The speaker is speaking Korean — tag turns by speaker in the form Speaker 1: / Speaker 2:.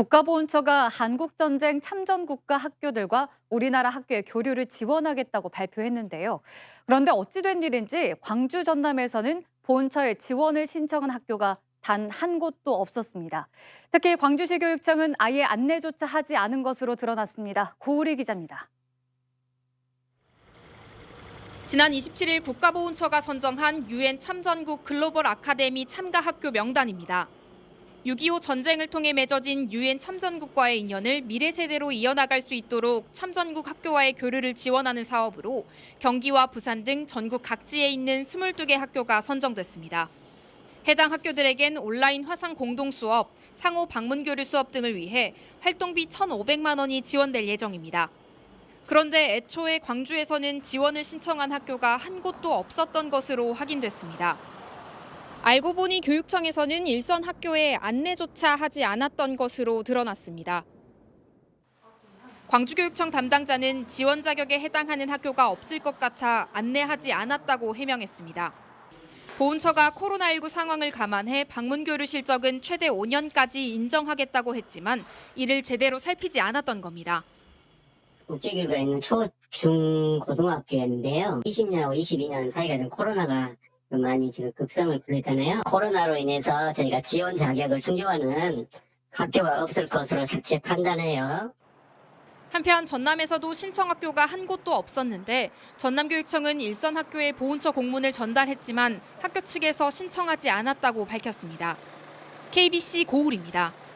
Speaker 1: 국가보훈처가 한국전쟁 참전국가 학교들과 우리나라 학교의 교류를 지원하겠다고 발표했는데요. 그런데 어찌된 일인지 광주 전남에서는 보훈처의 지원을 신청한 학교가 단 한 곳도 없었습니다. 특히 광주시 교육청은 아예 안내조차 하지 않은 것으로 드러났습니다. 고우리 기자입니다.
Speaker 2: 지난 27일 국가보훈처가 선정한 유엔 참전국 글로벌 아카데미 참가 학교 명단입니다. 6.25 전쟁을 통해 맺어진 유엔 참전국과의 인연을 미래 세대로 이어나갈 수 있도록 참전국 학교와의 교류를 지원하는 사업으로 경기와 부산 등 전국 각지에 있는 22개 학교가 선정됐습니다. 해당 학교들에겐 온라인 화상 공동 수업, 상호 방문 교류 수업 등을 위해 활동비 1,500만 원이 지원될 예정입니다. 그런데 애초에 광주에서는 지원을 신청한 학교가 한 곳도 없었던 것으로 확인됐습니다. 알고 보니 교육청에서는 일선 학교에 안내조차 하지 않았던 것으로 드러났습니다. 광주교육청 담당자는 지원 자격에 해당하는 학교가 없을 것 같아 안내하지 않았다고 해명했습니다. 보훈처가 코로나19 상황을 감안해 방문 교류 실적은 최대 5년까지 인정하겠다고 했지만 이를 제대로 살피지 않았던 겁니다.
Speaker 3: 국제교류가 있는 초, 중, 고등학교였는데요. 20년하고 22년 사이가 된 코로나가 많이 지금 극성을 부르잖아요. 코로나로 인해서 저희가 지원 자격을 충족하는 학교가 없을 것으로 자체 판단해요.
Speaker 2: 한편 전남에서도 신청 학교가 한 곳도 없었는데 전남교육청은 일선 학교에 보훈처 공문을 전달했지만 학교 측에서 신청하지 않았다고 밝혔습니다. KBC 고울입니다.